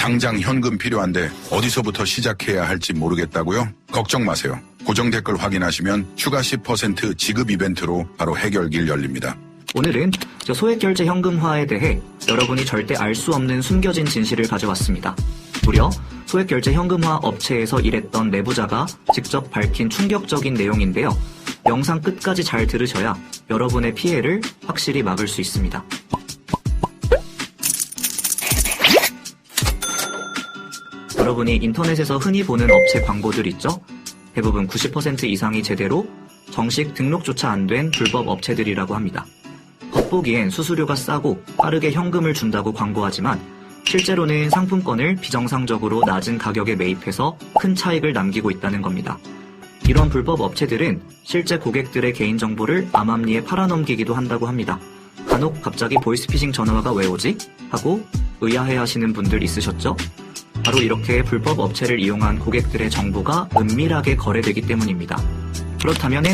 당장 현금 필요한데 어디서부터 시작해야 할지 모르겠다고요? 걱정 마세요. 고정 댓글 확인하시면 추가 10% 지급 이벤트로 바로 해결길 열립니다. 오늘은 저 소액 결제 현금화에 대해 여러분이 절대 알 수 없는 숨겨진 진실을 가져왔습니다. 무려 소액 결제 현금화 업체에서 일했던 내부자가 직접 밝힌 충격적인 내용인데요. 영상 끝까지 잘 들으셔야 여러분의 피해를 확실히 막을 수 있습니다. 여러분이 인터넷에서 흔히 보는 업체 광고들 있죠? 대부분 90% 이상이 제대로 정식 등록조차 안 된 불법 업체들이라고 합니다. 겉보기엔 수수료가 싸고 빠르게 현금을 준다고 광고하지만 실제로는 상품권을 비정상적으로 낮은 가격에 매입해서 큰 차익을 남기고 있다는 겁니다. 이런 불법 업체들은 실제 고객들의 개인정보를 암암리에 팔아넘기기도 한다고 합니다. 간혹 갑자기 보이스피싱 전화가 왜 오지? 하고 의아해 하시는 분들 있으셨죠? 바로 이렇게 불법 업체를 이용한 고객들의 정보가 은밀하게 거래되기 때문입니다. 그렇다면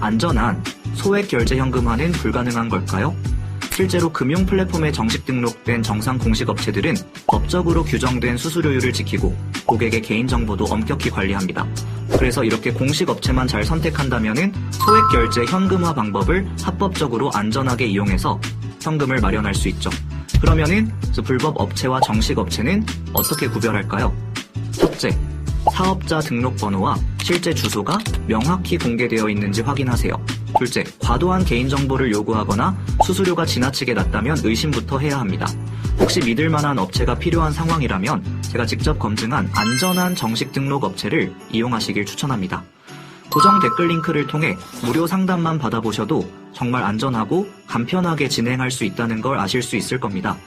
안전한 소액 결제 현금화는 불가능한 걸까요? 실제로 금융 플랫폼에 정식 등록된 정상 공식 업체들은 법적으로 규정된 수수료율을 지키고 고객의 개인정보도 엄격히 관리합니다. 그래서 이렇게 공식 업체만 잘 선택한다면 소액 결제 현금화 방법을 합법적으로 안전하게 이용해서 현금을 마련할 수 있죠. 그러면은 그 불법 업체와 정식 업체는 어떻게 구별할까요? 첫째, 사업자 등록번호와 실제 주소가 명확히 공개되어 있는지 확인하세요. 둘째, 과도한 개인정보를 요구하거나 수수료가 지나치게 낮다면 의심부터 해야 합니다. 혹시 믿을 만한 업체가 필요한 상황이라면 제가 직접 검증한 안전한 정식 등록 업체를 이용하시길 추천합니다. 고정 댓글 링크를 통해 무료 상담만 받아보셔도 정말 안전하고 간편하게 진행할 수 있다는 걸 아실 수 있을 겁니다.